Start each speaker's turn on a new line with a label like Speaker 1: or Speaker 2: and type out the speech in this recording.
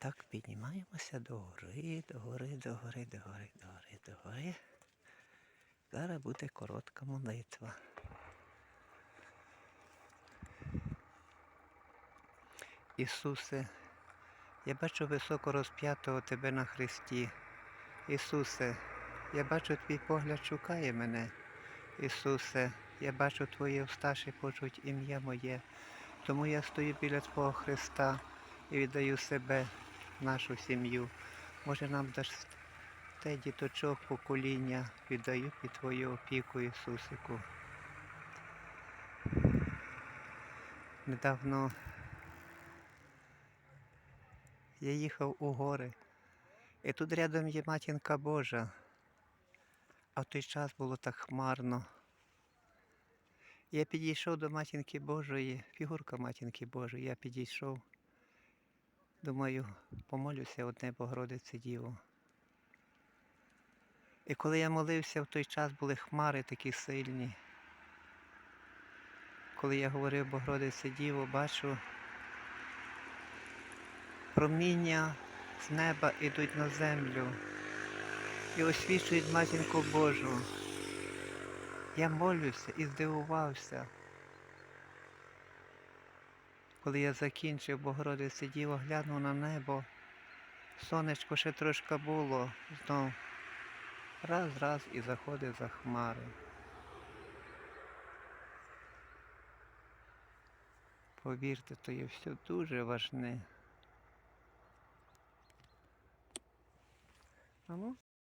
Speaker 1: Так піднімаємося до гори, до гори, до гори, до гори, до гори, до гори. Зараз буде коротка молитва. Ісусе, я бачу високо розп'ятого Тебе на Христі. Ісусе, я бачу твій погляд шукає мене. Ісусе, я бачу твої уста шепочуть ім'я моє. Тому я стою біля Твого Христа і віддаю себе, нашу сім'ю. Може нам даш те діточок покоління, віддаю під Твою опіку, Ісусику. Недавно я їхав у гори, і тут рядом є матінка Божа. А в той час було так хмарно. Я підійшов до матінки Божої, фігурка матінки Божої, я підійшов. Думаю, помолюся одне Богородице Діво. І коли я молився, в той час були хмари такі сильні. Коли я говорив Богородице Діво, бачу, проміння з неба ідуть на землю і освічують матінку Божу. Я молюся і здивувався. Коли я закінчив, Богородице Діво глянув на небо, сонечко ще трошки було, знов раз, раз і заходить за хмари. Повірте, то є все дуже важне. А ну,